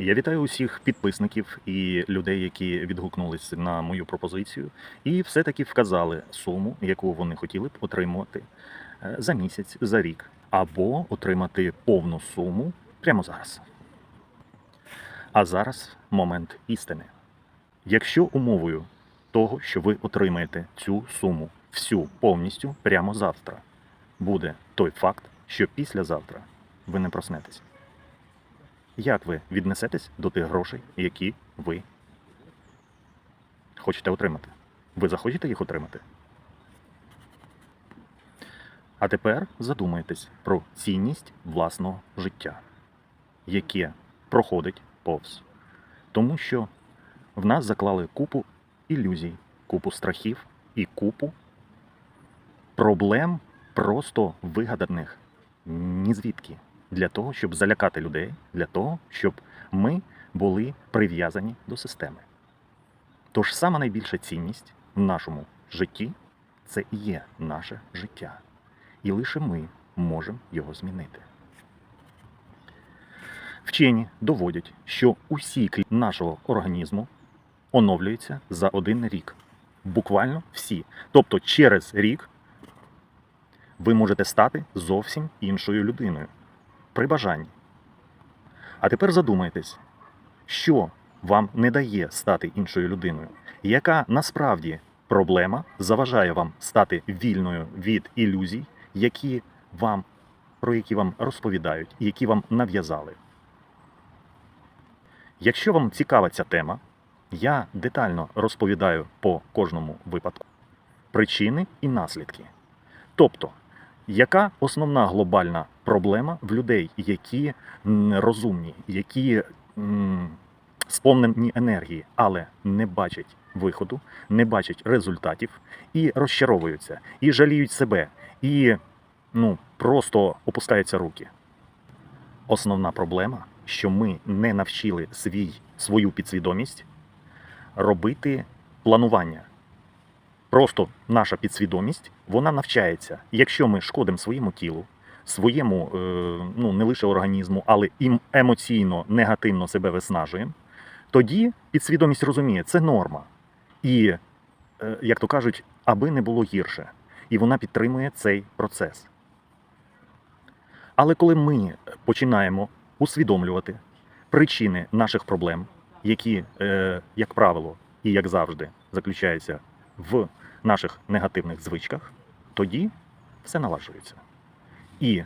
Я вітаю усіх підписників і людей, які відгукнулись на мою пропозицію, і все-таки вказали суму, яку вони хотіли б отримувати е, за місяць, за рік, або отримати повну суму прямо зараз. А зараз момент істини. Якщо умовою того, що ви отримаєте цю суму всю повністю прямо завтра, буде той факт, що післязавтра ви не проснетесь. Як ви віднесетесь до тих грошей, які ви хочете отримати? Ви захочете їх отримати? А тепер задумайтесь про цінність власного життя, яке проходить повз. Тому що в нас заклали купу ілюзій, купу страхів і купу проблем просто вигаданих ні звідки для того, щоб залякати людей, для того, щоб ми були прив'язані до системи. Тож сама найбільша цінність в нашому житті це і є наше життя. І лише ми можемо його змінити. Вчені доводять, що усі клітини нашого організму оновлюються за один рік. Буквально всі. Тобто через рік ви можете стати зовсім іншою людиною при бажанні. А тепер задумайтесь, що вам не дає стати іншою людиною, яка насправді проблема заважає вам стати вільною від ілюзій, які вам, про які вам розповідають, які вам нав'язали. Якщо вам цікава ця тема, я детально розповідаю по кожному випадку причини і наслідки. Тобто, яка основна глобальна проблема в людей, які розумні, які сповнені енергії, але не бачать виходу, не бачать результатів і розчаровуються, і жаліють себе, і ну, просто опускаються руки. Основна проблема, що ми не навчили свій, свою підсвідомість робити планування. Просто наша підсвідомість вона навчається. Якщо ми шкодимо своєму тілу, своєму е, ну не лише організму, але і емоційно негативно себе виснажуємо, тоді підсвідомість розуміє, це норма. І, е, як то кажуть, аби не було гірше. І вона підтримує цей процес. Але коли ми починаємо усвідомлювати причини наших проблем, які, е, як правило, і як завжди, заключаються в наших негативних звичках, тоді все налажується. І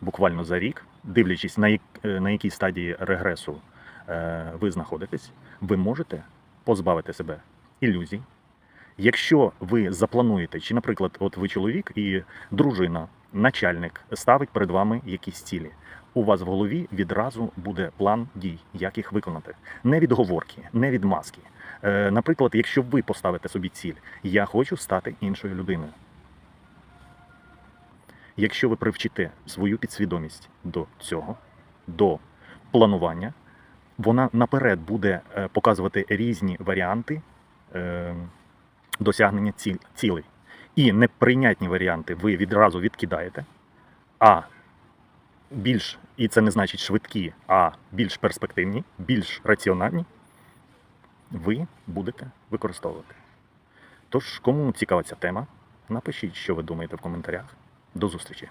буквально за рік, дивлячись на, е, якій стадії регресу е, ви знаходитесь, ви можете позбавити себе ілюзій. Якщо ви заплануєте, чи, наприклад, от ви чоловік і дружина, начальник ставить перед вами якісь цілі, у вас в голові відразу буде план дій, як їх виконати. Не відговорки, не відмазки. Е, Наприклад, якщо ви поставите собі ціль, я хочу стати іншою людиною. Якщо ви привчите свою підсвідомість до цього, до планування, вона наперед буде е, показувати різні варіанти е, досягнення ці- цілей. І неприйнятні варіанти ви відразу відкидаєте, а більш, і це не значить швидкі, а більш перспективні, більш раціональні, ви будете використовувати. Тож, кому цікава ця тема, напишіть, що ви думаєте в коментарях. До зустрічі!